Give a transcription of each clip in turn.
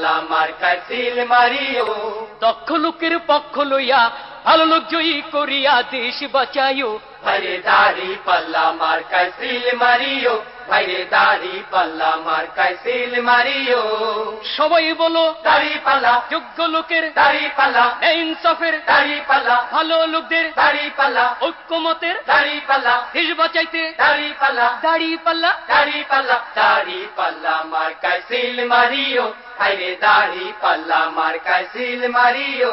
পাল্লা মার কাছিল মারিও। দক্ষ লোকের পক্ষ লইয়া ভালো লোক জয়ী করিয়া দেশ বাঁচাইও। ভাইরে দাড়ি পাল্লা মার্কায় সিল মারিও। ভাইরে দাড়ি পাল্লা মার্কায় সিল মারিও। সবাই বলো দাড়ি পাল্লা। যোগ্য লোকের দাড়ি পাল্লা। ইনসাফের দাড়ি পাল্লা। ভালো লোকদের দাড়ি পাল্লা। ঐক্যমতের দাড়ি পাল্লা। দেশ বাঁচাইতে। দাড়ি পাল্লা। দাড়ি পাল্লা। দাড়ি পাল্লা। দাড়ি পাল্লা মার্কায় সিল মারিও। হাইরে দাড়ি পাল্লা মার্কায় সিল মারিও।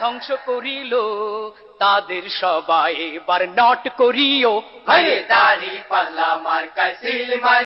ধ্বংস করিল তাদের সবাই এবার নট করিও। হাইরে দাড়ি পাল্লা মার্কা